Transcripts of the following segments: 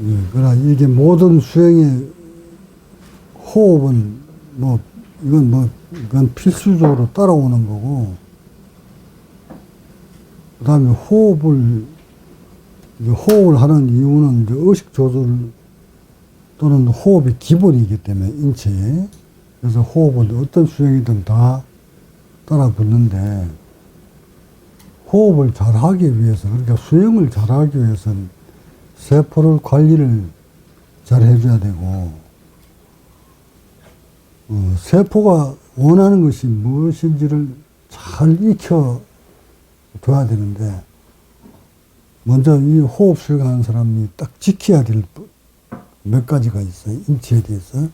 예, 그러나 이게 모든 수행의 호흡은 뭐 이건 뭐 이건 필수적으로 따라오는 거고 그다음에 호흡을 호흡을 하는 이유는 이제 의식 조절 또는 호흡이 기본이기 때문에 인체에. 그래서 호흡은 어떤 수행이든 다 따라 붙는데 호흡을 잘하기 위해서 그러니까 수행을 잘하기 위해서는 세포를 관리를 잘 해줘야 되고 어, 세포가 원하는 것이 무엇인지를 잘 익혀 둬야 되는데 먼저 이 호흡 수행하는 사람이 딱 지켜야 될 몇 가지가 있어요. 인체에 대해서.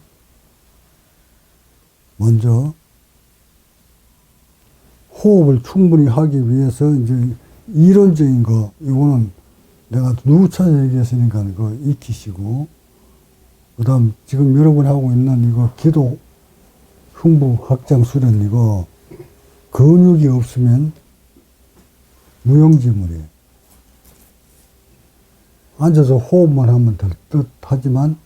먼저 호흡을 충분히 하기 위해서 이제 이론적인 거 이거는 내가 누차 얘기했으니까 그거 익히시고 그 다음 지금 여러분 하고 있는 이거 기도 흥부 확장 수련 이거 근육이 없으면 무용지물이에요. 앉아서 호흡만 하면 될 듯 하지만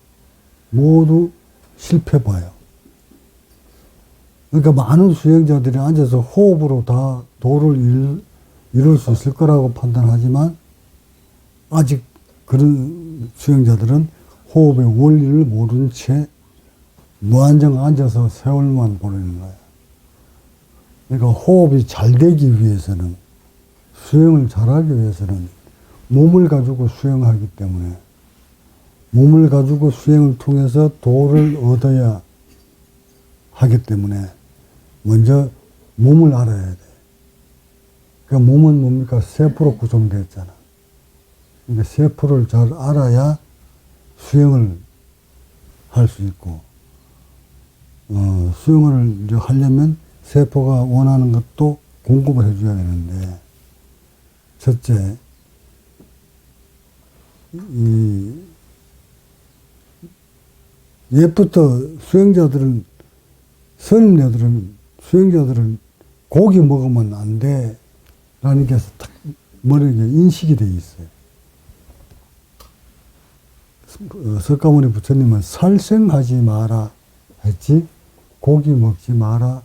모두 실패 봐요. 그러니까 많은 수행자들이 앉아서 호흡으로 다 도를 이룰 수 있을 거라고 판단하지만 아직 그런 수행자들은 호흡의 원리를 모른 채 무한정 앉아서 세월만 보내는 거예요. 그러니까 호흡이 잘 되기 위해서는 수행을 잘하기 위해서는 몸을 가지고 수행하기 때문에 몸을 가지고 수행을 통해서 도를 얻어야 하기 때문에 먼저 몸을 알아야 돼. 그 몸은 뭡니까? 세포로 구성되어 있잖아. 그러니까 세포를 잘 알아야 수행을 할 수 있고, 어, 수행을 이제 하려면 세포가 원하는 것도 공급을 해줘야 되는데, 첫째, 이, 옛부터 수행자들은, 스님네들은, 수행자들은 고기 먹으면 안 돼. 라는 게딱 머리에 인식이 돼 있어요. 어, 석가모니 부처님은 살생하지 마라 했지, 고기 먹지 마라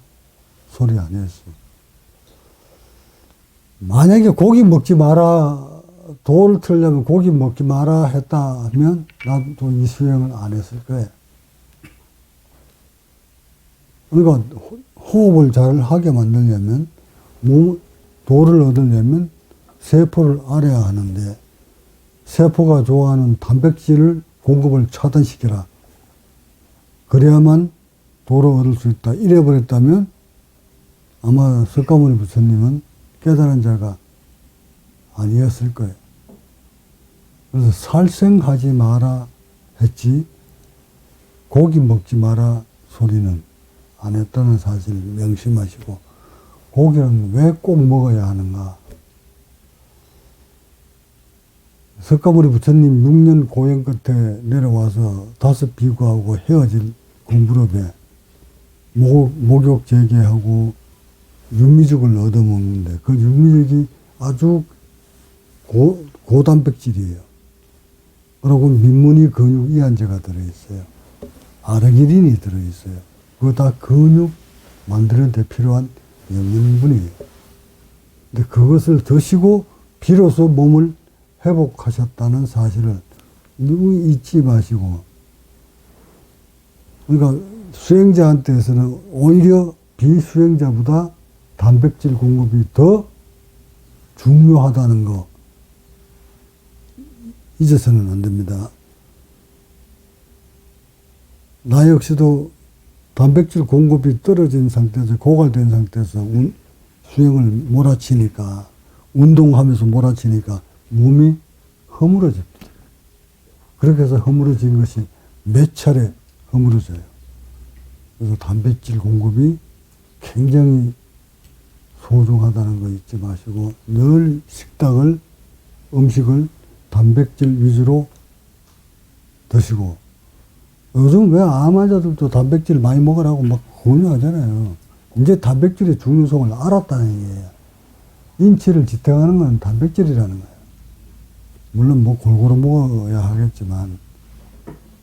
소리 안 했어요. 만약에 고기 먹지 마라, 도를 틀려면 고기 먹지 마라 했다 하면 나도 이 수행을 안 했을 거예요. 그러니까 호- 호흡을 잘 하게 만들려면 몸, 도를 얻으려면 세포를 알아야 하는데 세포가 좋아하는 단백질을 공급을 차단시켜라. 그래야만 도를 얻을 수 있다. 이래버렸다면 아마 석가모니 부처님은 깨달은 자가 아니었을 거예요. 그래서 살생하지 마라 했지 고기 먹지 마라 소리는 안 했다는 사실 명심하시고 고기는 왜 꼭 먹어야 하는가? 석가모니 부처님 6년 고행 끝에 내려와서 다섯 비구하고 헤어질 목, 목욕 재개하고 육미죽을 얻어먹는데 그 육미죽이 아주 고, 고단백질이에요. 그리고 민무늬 근육 이완제가 들어있어요. 아르기닌이 들어있어요. 그거 다 근육 만드는 데 필요한 영양분이에요. 근데 그것을 드시고 비로소 몸을 회복하셨다는 사실을 누구 잊지 마시고 그러니까 수행자한테서는 오히려 비수행자보다 단백질 공급이 더 중요하다는 거 잊어서는 안 됩니다. 나 역시도 단백질 공급이 떨어진 상태에서 고갈된 상태에서 운- 수행을 몰아치니까 운동하면서 몰아치니까 몸이 허물어집니다. 그렇게 해서 허물어진 것이 몇 차례 허물어져요. 그래서 단백질 공급이 굉장히 소중하다는 거 잊지 마시고 늘 식당을 음식을 단백질 위주로 드시고 요즘 왜 암 환자들도 단백질 많이 먹으라고 막 권유하잖아요. 이제 단백질의 중요성을 알았다는 얘기예요. 인체를 지탱하는 건 단백질이라는 거예요. 물론 뭐 골고루 먹어야 하겠지만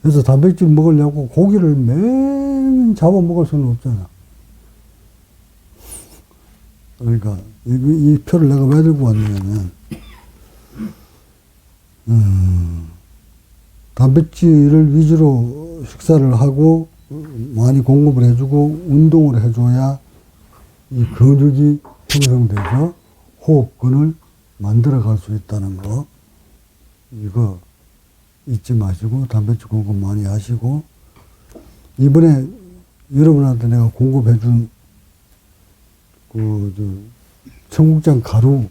그래서 단백질 먹으려고 고기를 매일 잡아 먹을 수는 없잖아. 그러니까 이, 이 표를 내가 왜 들고 왔냐면, 음, 단백질을 위주로 식사를 하고 많이 공급을 해주고 운동을 해줘야 이 근육이 형성돼서 호흡근을 만들어 갈 수 있다는 거. 이거 잊지 마시고 단백질 공급 많이 하시고 이번에 여러분한테 내가 공급해 준 그, 저, 청국장 가루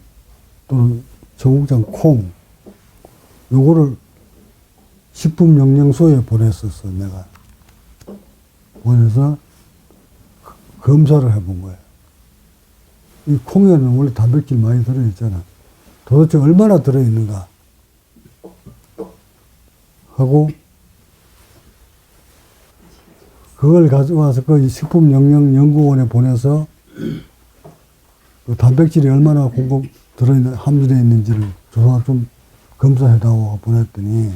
또는 청국장 콩 요거를 식품 영양소에 보냈었어 내가 보내서 그- 검사를 해본 거야. 이 콩에는 원래 단백질 많이 들어있잖아. 도대체 얼마나 들어있는가 하고 그걸 가져와서 그 식품영양연구원에 보내서 그 단백질이 얼마나 공급 들어있는 함유되어 있는지를 조사 좀 검사해다오 보냈더니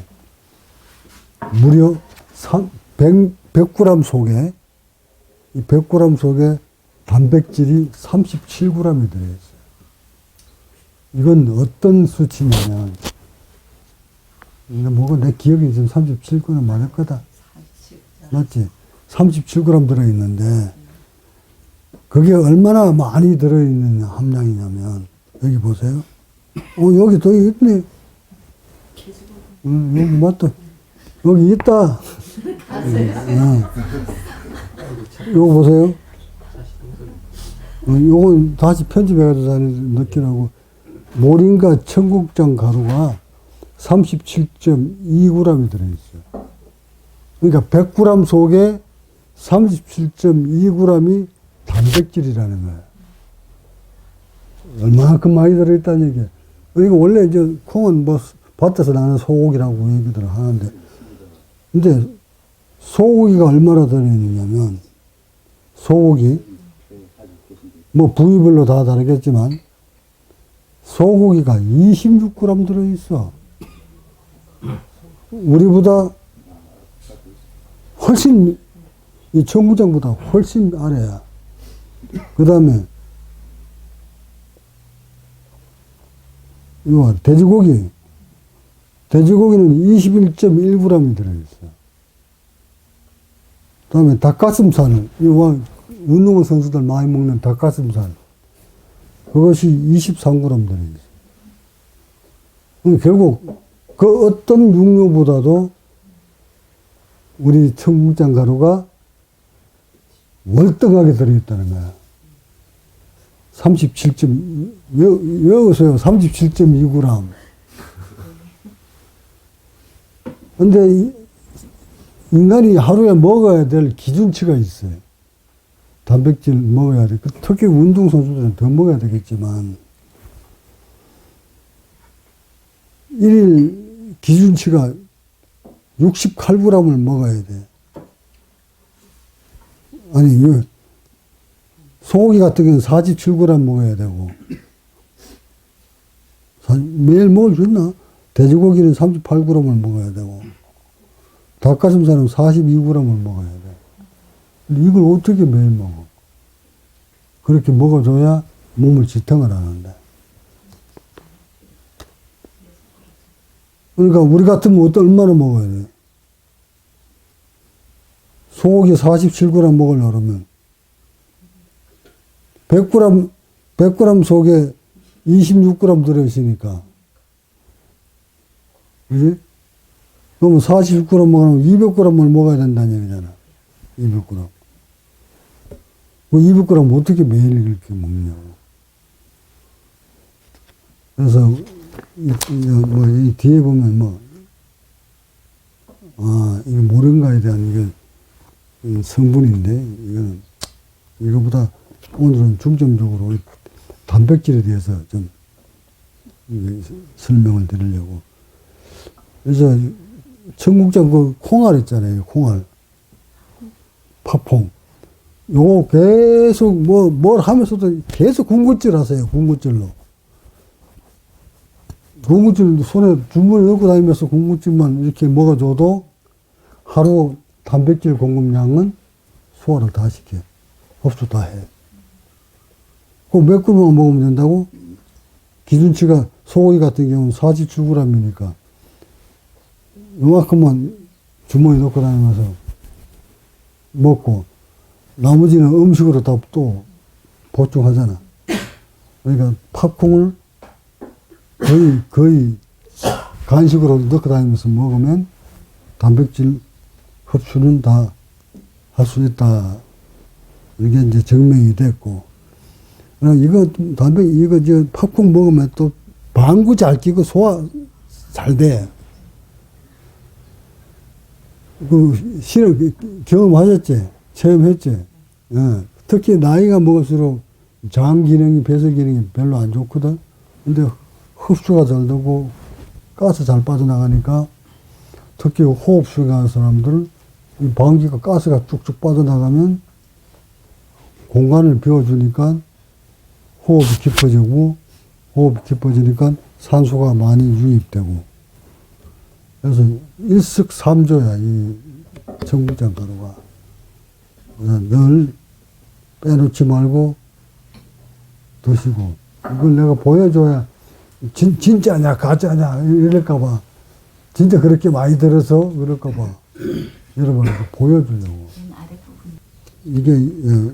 무려 3, 100, 100g 속에 이 100g 속에 단백질이 37g이 들어있어요. 이건 어떤 수치냐면 뭐가 내 기억에 지금 37g 맞을 거다. 맞지? 37g 들어있는데, 그게 얼마나 많이 들어있는 함량이냐면, 여기 보세요. 어, 여기 또 있네. 응, 여기 맞다. 여기 있다. 응. 요거 보세요. 어, 요건 다시 편집해가지고 다시 넣기라고. 모링가 청국장 가루가 37.2g이 들어있어요. 그러니까 100g 속에 37.2g이 단백질이라는 거예요. 얼마만큼 많이 들어있다는 얘기예요. 그러니까 원래 이제 콩은 뭐 밭에서 나는 소고기라고 얘기들 하는데, 근데 소고기가 얼마나 들어있느냐면, 소고기, 뭐 부위별로 다 다르겠지만, 소고기가 26g 들어있어. 우리보다 훨씬, 이 청구장보다 훨씬 아래야. 그 다음에, 이거 돼지고기. 돼지고기는 21.1g이 들어있어. 그 다음에 닭가슴살은, 이거 운동 선수들 많이 먹는 닭가슴살. 그것이 23g 들어있어. 그럼 결국 그 어떤 육류보다도 우리 청국장 가루가 월등하게 들어있다는 거야. 37점, 왜, 외우세요. 37.2g. 근데 이- 인간이 하루에 먹어야 될 기준치가 있어요. 단백질 먹어야 돼. 그 특히 운동선수들은 더 먹어야 되겠지만, 일일 기준치가 68g을 먹어야 돼. 아니, 이 소고기 같은 경우는 47g 먹어야 되고, 사- 매일 먹을 수 있나? 돼지고기는 38g을 먹어야 되고, 닭가슴살은 42g을 먹어야 돼. 이걸 어떻게 매일 먹어? 그렇게 먹어줘야 몸을 지탱을 하는데. 그러니까 우리 같으면 어떤 얼마나 먹어야 돼? 소고기 47g 먹으려면 100g, 100g 속에 26g 들어있으니까. 그지? 그러면 46g 먹으면 200g을 먹어야 된다는 얘기잖아. 200g. 그 200g 어떻게 매일 이렇게 먹냐고. 그래서, 뭐, 이 뒤에 보면 뭐, 아, 이게 모른가에 대한 이게 이 성분인데, 이거는, 이거보다 오늘은 중점적으로 이 단백질에 대해서 좀 설명을 드리려고. 그래서 청국장 그 콩알 있잖아요, 콩알. 팥퐁. 요거 계속 뭐, 뭘 하면서도 계속 군것질 하세요, 군것질로. 군것질 손에 주머니 넣고 다니면서 군것질만 이렇게 먹어줘도 하루 단백질 공급량은 소화를 다 시켜. 흡수 다 해. 그몇 그릇만 먹으면 된다고? 기준치가 소고기 같은 경우는 47g이니까 요만큼만 주머니 넣고 다니면서 먹고 나머지는 음식으로 다 또 보충하잖아. 그러니까 팝콘을 거의 거의 간식으로 넣고 다니면서 먹으면 단백질 흡수는 다 할 수 있다. 이게 이제 증명이 됐고. 이거 단백 이거 저 팝콘 먹으면 또 방구 잘 끼고 소화 잘 돼. 그 실험 경험하셨지? 체험했지? 예. 특히 나이가 먹을수록 장 기능이 배설 기능이 별로 안 좋거든. 근데 흡수가 잘 되고 가스 잘 빠져나가니까 특히 하는 사람들 이 방귀가 가스가 쭉쭉 빠져나가면 공간을 비워주니까 호흡이 깊어지고 호흡이 깊어지니까 산소가 많이 유입되고. 그래서 일석삼조야 이 청국장 가루가. 늘 빼놓지 말고 드시고. 이걸 내가 보여줘야 진, 진짜냐 가짜냐 이럴까봐. 진짜 그렇게 많이 들어서 그럴까봐. 여러분한테 보여주려고. 이게 어,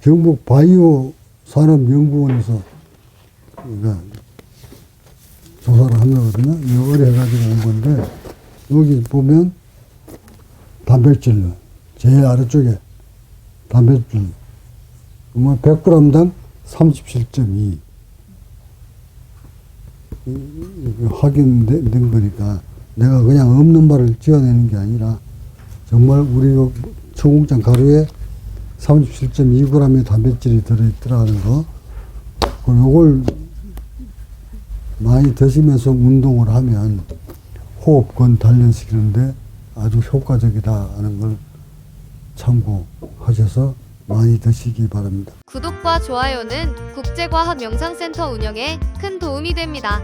경북 바이오 산업연구원에서 그러니까 조사를 한 거거든요. 이거 의뢰해가지고 온 건데 여기 보면 단백질 제일 아래쪽에 단백질. 뭐 100g당 37.2 확인된 거니까 내가 그냥 없는 말을 지어내는 게 아니라 정말 우리 요 청국장 가루에 37.2g의 단백질이 들어있더라는 거. 요걸 많이 드시면서 운동을 하면 호흡권 단련시키는데 아주 효과적이다 하는 걸 참고하셔서 많이 드시기 바랍니다. 구독과 좋아요는 국제과학명상센터 운영에 큰 도움이 됩니다.